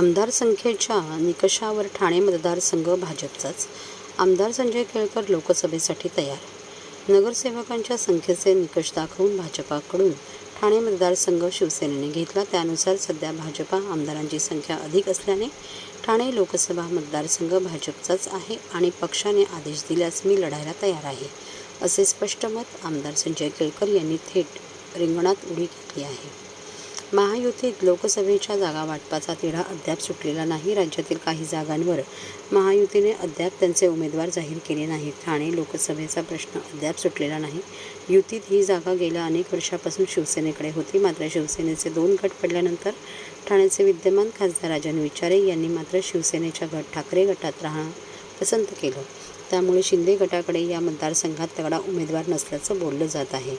आमदार संख्येच्या निकषावर ठाणे मतदारसंघ भाजपचाच. आमदार संजय केळकर लोकसभेसाठी तयार. नगरसेवकांच्या संख्येचे निकष दाखवून भाजपाकडून ठाणे मतदारसंघ शिवसेनेने घेतला. त्यानुसार सध्या भाजपा आमदारांची संख्या अधिक असल्याने ठाणे लोकसभा मतदारसंघ भाजपचाच आहे आणि पक्षाने आदेश दिल्यास मी लढायला तयार आहे असे स्पष्ट मत आमदार संजय केळकर यांनी थेट रिंगणात उडी घेतली आहे. महायुतीत लोकसभेच्या जागा वाटपाचा तिढा अद्याप सुटलेला नाही. राज्यातील काही जागांवर महायुतीने अद्याप त्यांचे उमेदवार जाहीर केले नाहीत. ठाणे लोकसभेचा प्रश्न अद्याप सुटलेला नाही. युतीत ही जागा गेल्या अनेक वर्षापासून शिवसेनेकडे होती. मात्र शिवसेनेचे दोन गट पडल्यानंतर ठाण्याचे विद्यमान खासदार राजन विचारे यांनी मात्र शिवसेनेच्या गट ठाकरे गटात राहणं पसंत केलं. त्यामुळे शिंदे गटाकडे या मतदारसंघात तगडा उमेदवार नसल्याचं बोललं जात आहे.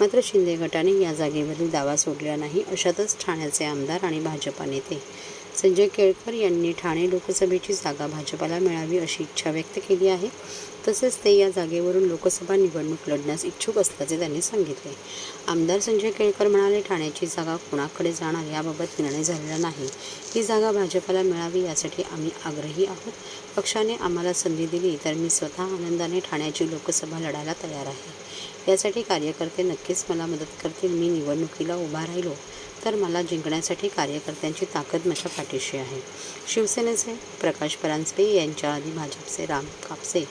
मात्र शिंदे गटाने या जागेवरील दावा सोडला नाही अशातच ठाण्याचे आमदार आणि भाजपा नेते संजय केळकर यांनी ठाणे लोकसभेची जागा भाजपाला मिळावी अशी इच्छा व्यक्त केली आहे. तसेच ते या जागेवरून लोकसभा निवडणूक लढण्यास इच्छुक असल्याचे त्यांनी सांगितले. आमदार संजय केळकर म्हणाले ठाण्याची जागा कोणाकडे जाणार याबाबत निर्णय झालेला नाही. ही जागा भाजपाला मिळावी यासाठी आम्ही आग्रही आहोत. पक्षाने आम्हाला संधी दिली तर मी स्वतः आनंदाने ठाण्याची लोकसभा लढायला तयार आहे. यासाठी कार्यकर्ते नक्कीच मला मदत करतील. मी निवडणुकीला उभा राहिलो. तर मला जिंकण्यासाठी कार्यकर्त्यांची ताकद माझ्या पाठीशी आहे. शिवसेनेचे प्रकाश परांजपे यांच्या आधी भाजपचे राम कापसे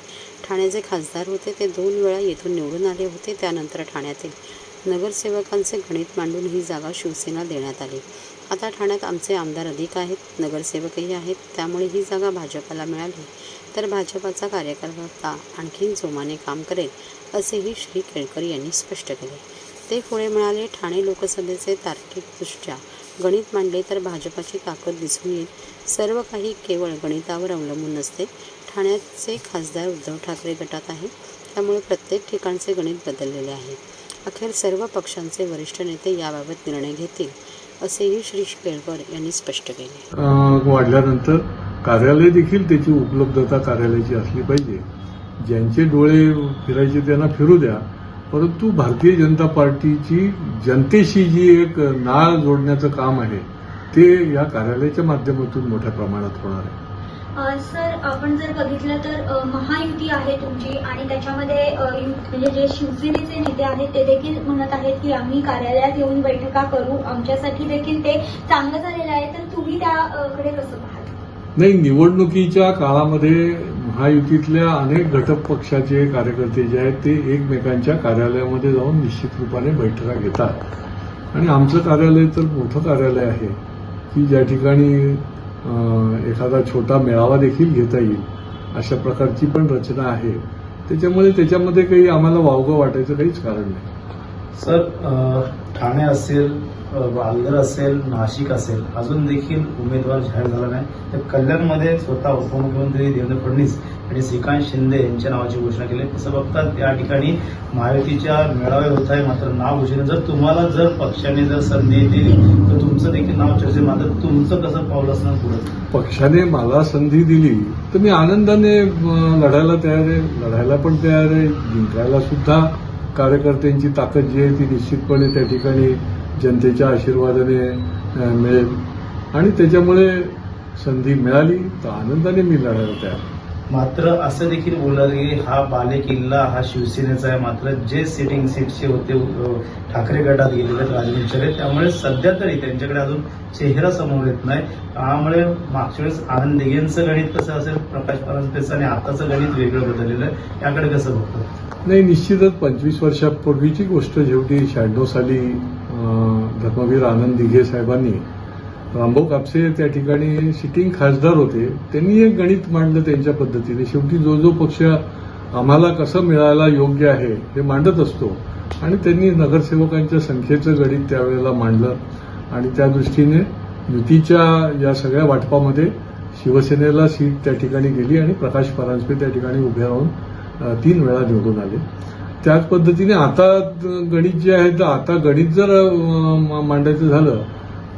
ठाण्याचे खासदार होते. ते दोन वेळा येथून निवडून आले होते. त्यानंतर ठाण्यातील नगरसेवकांचे गणित मांडून ही जागा शिवसेना देण्यात आली. आता ठाण्यात आमचे आमदार अधिक आहेत नगरसेवकही आहेत. त्यामुळे ही जागा भाजपाला मिळाली तर भाजपाचा कार्यकर्ता आणखीन जोमाने काम करेल असेही श्री केळकर यांनी स्पष्ट केले. ते पुढे म्हणाले ठाणे लोकसभेचे तार्किकदृष्ट्या गणित मांडले तर भाजपाची ताकद दिसून येईल. सर्व काही केवळ गणितावर अवलंबून नसते. ठाण्याचे खासदार उद्धव ठाकरे गटात आहे त्यामुळे प्रत्येक ठिकाणचे गणित बदललेले आहे. अखेर सर्व पक्षांचे वरिष्ठ नेते याबाबत निर्णय घेतील असेही श्री केळकर यांनी स्पष्ट केले. वाढल्यानंतर कार्यालय देखील त्याची उपलब्धता कार्यालयाची असली पाहिजे. ज्यांचे डोळे फिरायचे त्यांना फिरू द्या. परंतु भारतीय जनता पार्टीची जनतेशी जी एक नाळ जोडण्याचं काम आहे ते या कार्यालयाच्या माध्यमातून मोठ्या प्रमाणात होणार आहे. सर आपण जर बघितलं तर महायुती आहे तुमची आणि त्याच्यामध्ये म्हणजे जे शिवसेनेचे नेते आहेत ते देखील म्हणत आहेत की आम्ही कार्यालयात येऊन बैठका करू. आमच्यासाठी देखील ते चांगलं झालेलं आहे. तर तुम्ही त्याकडे कसं पाहता? नाही निवडणुकीच्या काळामध्ये महायुतीतल्या अनेक घटक पक्षाचे कार्यकर्ते जे आहेत ते एकमेकांच्या कार्यालयामध्ये जाऊन निश्चित रूपाने बैठका घेतात. आणि आमचं कार्यालय तर मोठं कार्यालय आहे की ज्या ठिकाणी एखादा छोटा मेळावा देखील घेता येईल अशा प्रकारची पण रचना आहे. त्याच्यामुळे त्याच्यामध्ये काही आम्हाला वावगं वाटायचं काहीच कारण नाही. सर ठाणे असेल पालघर असेल नाशिक असेल अजून देखील उमेदवार जाहीर झाला नाही. तर कल्याणमध्ये स्वतः उपमुख्यमंत्री देवेंद्र फडणवीस आणि श्रीकांत शिंदे यांच्या नावाची घोषणा केली. तसं बघता त्या ठिकाणी महायुतीच्या मेळावे होत आहे मात्र नाव घोषणा जर तुम्हाला जर पक्षाने जर संधी दिली तर तुमचं देखील नाव चर्चे मात्र तुमचं कसं पाऊल असणार पुढे? पक्षाने मला संधी दिली तर मी आनंदाने लढायला तयार आहे. लढायला पण तयार आहे. जिंकायला सुद्धा कार्यकर्त्यांची ताकद जी आहे ती निश्चितपणे त्या ठिकाणी जनतेच्या आशीर्वादाने मिळेल. आणि त्याच्यामुळे संधी मिळाली तर आनंदाने मी लढायला तयार. मात्र असं देखील बोललं की हा बाले किल्ला हा शिवसेनेचा आहे. मात्र जे सिटिंग सीटचे होते ठाकरे गटात गेलेले आहेत राजविचारे त्यामुळे सध्या तरी त्यांच्याकडे अजून चेहरा समोर येत नाही. त्यामुळे मागच्या वेळेस आनंद दिघेंचं गणित कसं असेल प्रकाश परांजपेचं आणि आताचं गणित वेगळं बदललेलं आहे. त्याकडे कसं बघतो? नाही निश्चितच पंचवीस वर्षापूर्वीची गोष्ट शेवटी शहाण्णव साली धर्मवीर आनंद दिघे साहेबांनी रामभाऊ कापसे त्या ठिकाणी सिटिंग खासदार होते. त्यांनी एक गणित मांडलं त्यांच्या पद्धतीने. शेवटी जो जो पक्ष आम्हाला कसं मिळायला योग्य आहे हे मांडत असतो. आणि त्यांनी नगरसेवकांच्या संख्येचं गणित त्यावेळेला मांडलं. आणि त्या दृष्टीने युतीच्या या सगळ्या वाटपामध्ये शिवसेनेला सीट त्या ठिकाणी गेली आणि प्रकाश परांजपे त्या ठिकाणी उभे राहून तीन वेळा निवडून आले. त्याच पद्धतीने आता गणित जे आहे तर आता गणित जर मा- मांडायचं झालं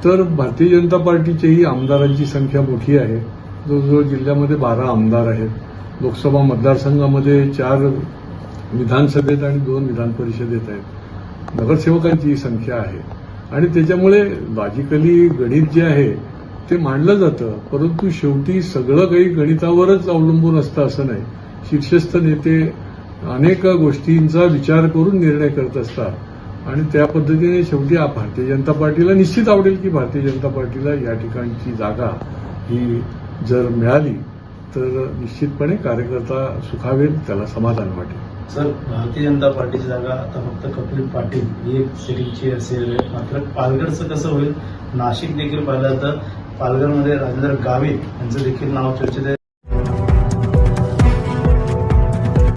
तर भारतीय जनता पार्टीच्याही आमदारांची संख्या मोठी आहे. जवळजवळ जिल्ह्यामध्ये बारा आमदार आहेत. लोकसभा मतदारसंघामध्ये चार विधानसभेत आणि दोन विधान परिषदेत आहेत. नगरसेवकांची ही संख्या आहे. आणि त्याच्यामुळे लॉजिकली गणित जे आहे ते मांडलं जातं. परंतु शेवटी सगळं काही गणितावरच अवलंबून असतं असं नाही. शीर्षस्थ नेते अनेक गोष्टींचा विचार करून निर्णय करत असतात. आणि त्या पद्धतीने शेवटी भारतीय जनता पार्टीला निश्चित आवडेल की भारतीय जनता पार्टीला या ठिकाणची जागा ही जर मिळाली तर निश्चितपणे कार्यकर्ता सुखावेल त्याला समाधान वाटेल. सर भारतीय जनता पार्टीची जागा आता फक्त कपिल पाटील ही एक सिटिंगची असेल. मात्र पालघरचं कसं होईल? नाशिक देखील पाहिलं तर पालघरमध्ये राजेंद्र गावित यांचं देखील नाव चर्चेत आहे.